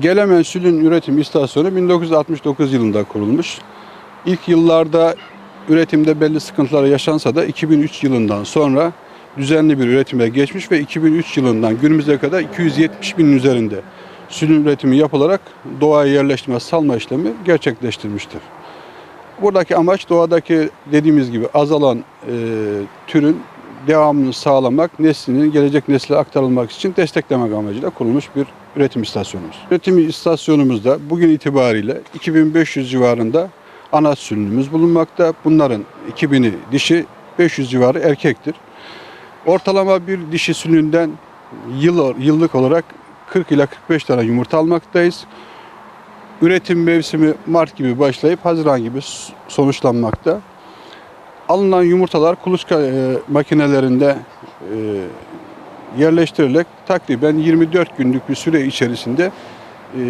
Gelemen Sülün Üretim İstasyonu 1969 yılında kurulmuş. İlk yıllarda üretimde belli sıkıntılar yaşansa da 2003 yılından sonra düzenli bir üretime geçmiş ve 2003 yılından günümüze kadar 270 binin üzerinde sülün üretimi yapılarak doğaya yerleştirme, salma işlemi gerçekleştirmiştir. Buradaki amaç doğadaki dediğimiz gibi azalan e, türün devamını sağlamak, neslinin gelecek nesile aktarılmak için desteklemek amacıyla kurulmuş bir üretim istasyonumuz. Üretim istasyonumuzda bugün itibariyle 2500 civarında ana sürünümüz bulunmakta. Bunların 2000'i dişi, 500 civarı erkektir. Ortalama bir dişi sülünden yıl, yıllık olarak 40 ila 45 tane yumurta almaktayız. Üretim mevsimi Mart gibi başlayıp Haziran gibi sonuçlanmakta. Alınan yumurtalar kuluçka e, makinelerinde e, yerleştirilerek takriben 24 günlük bir süre içerisinde e,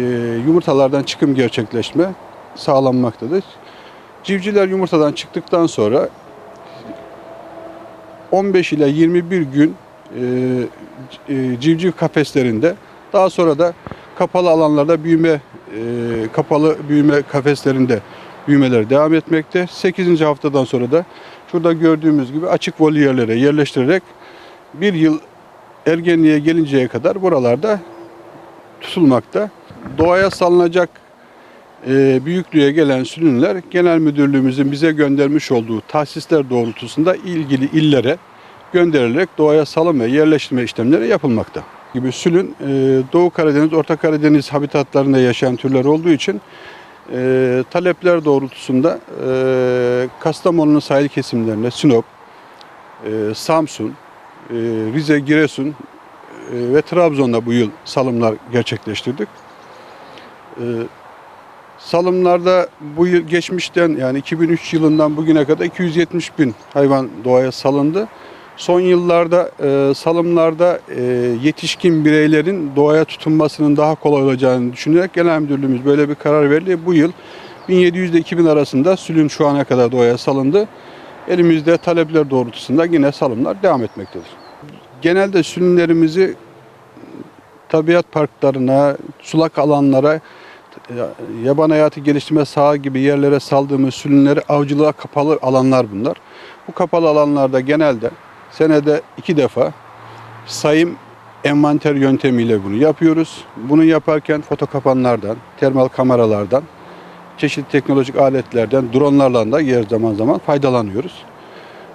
yumurtalardan çıkım gerçekleşme sağlanmaktadır. Civcivler yumurtadan çıktıktan sonra 15 ile 21 gün e, e, civciv kafeslerinde daha sonra da kapalı alanlarda büyüme e, kapalı büyüme kafeslerinde büyümeler devam etmekte. 8. haftadan sonra da şurada gördüğümüz gibi açık volyerlere yerleştirerek bir yıl ergenliğe gelinceye kadar buralarda tutulmakta. Doğaya salınacak e, büyüklüğe gelen sülünler genel müdürlüğümüzün bize göndermiş olduğu tahsisler doğrultusunda ilgili illere gönderilerek doğaya salım ve yerleştirme işlemleri yapılmakta. Gibi sülün e, Doğu Karadeniz, Orta Karadeniz habitatlarında yaşayan türler olduğu için e, talepler doğrultusunda e, Kastamonu'nun sahil kesimlerine Sinop, e, Samsun, Rize, Giresun e, ve Trabzon'da bu yıl salımlar gerçekleştirdik. E, salımlarda bu yıl geçmişten yani 2003 yılından bugüne kadar 270 bin hayvan doğaya salındı. Son yıllarda e, salımlarda e, yetişkin bireylerin doğaya tutunmasının daha kolay olacağını düşünerek Genel Müdürlüğümüz böyle bir karar verdi. Bu yıl 1700 ile 2000 arasında sülün şu ana kadar doğaya salındı. Elimizde talepler doğrultusunda yine salımlar devam etmektedir. Genelde sülünlerimizi tabiat parklarına, sulak alanlara, yaban hayatı geliştirme saha gibi yerlere saldığımız sülünleri avcılığa kapalı alanlar bunlar. Bu kapalı alanlarda genelde senede iki defa sayım envanter yöntemiyle bunu yapıyoruz. Bunu yaparken foto kapanlardan, termal kameralardan, çeşitli teknolojik aletlerden, dronlarla da yer zaman zaman faydalanıyoruz.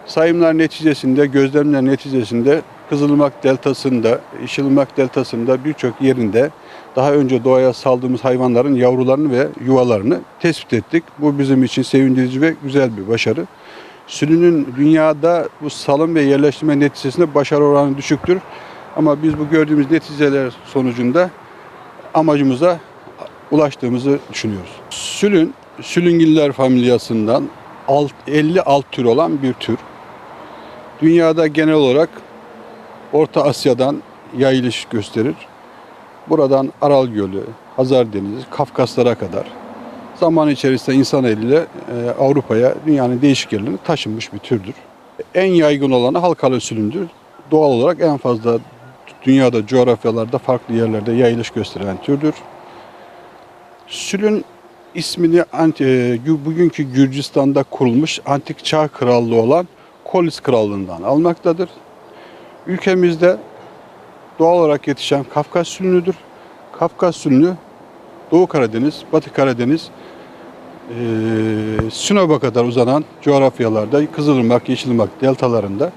Sayımlar neticesinde, gözlemler neticesinde Kızılırmak Deltası'nda, Yeşilırmak Deltası'nda birçok yerinde daha önce doğaya saldığımız hayvanların yavrularını ve yuvalarını tespit ettik. Bu bizim için sevindirici ve güzel bir başarı. Sülünün dünyada bu salım ve yerleştirme neticesinde başarı oranı düşüktür. Ama biz bu gördüğümüz neticeler sonucunda amacımıza ulaştığımızı düşünüyoruz. Sülün, sülüngiller familyasından alt, 50 alt tür olan bir tür. Dünyada genel olarak Orta Asya'dan yayılış gösterir. Buradan Aral Gölü, Hazar Denizi, Kafkaslara kadar zaman içerisinde insan eliyle e, Avrupa'ya dünyanın değişik yerlerine taşınmış bir türdür. En yaygın olanı halkalı sülündür. Doğal olarak en fazla dünyada coğrafyalarda farklı yerlerde yayılış gösteren türdür. Sülün ismini e, gü- bugünkü Gürcistan'da kurulmuş antik çağ krallığı olan Kolis Krallığından almaktadır. Ülkemizde doğal olarak yetişen Kafkas sülünüdür. Kafkas sülünü Doğu Karadeniz, Batı Karadeniz, eee Sinop'a kadar uzanan coğrafyalarda Kızılırmak, Yeşilırmak deltalarında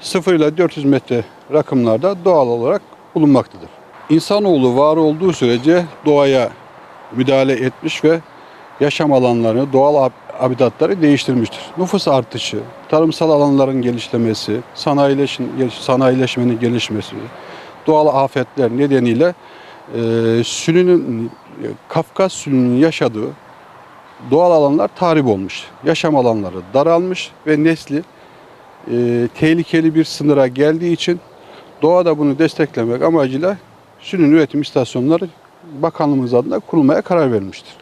0 ile 400 metre rakımlarda doğal olarak bulunmaktadır. İnsanoğlu var olduğu sürece doğaya müdahale etmiş ve yaşam alanlarını, doğal hab- habitatları değiştirmiştir. Nüfus artışı, tarımsal alanların gelişmesi, sanayileşmenin gelişmesi, doğal afetler nedeniyle e, sürünün, e, Kafkas sürünün yaşadığı doğal alanlar tahrip olmuş. Yaşam alanları daralmış ve nesli e, tehlikeli bir sınıra geldiği için doğada bunu desteklemek amacıyla sünün üretim istasyonları bakanlığımız adına kurulmaya karar verilmiştir.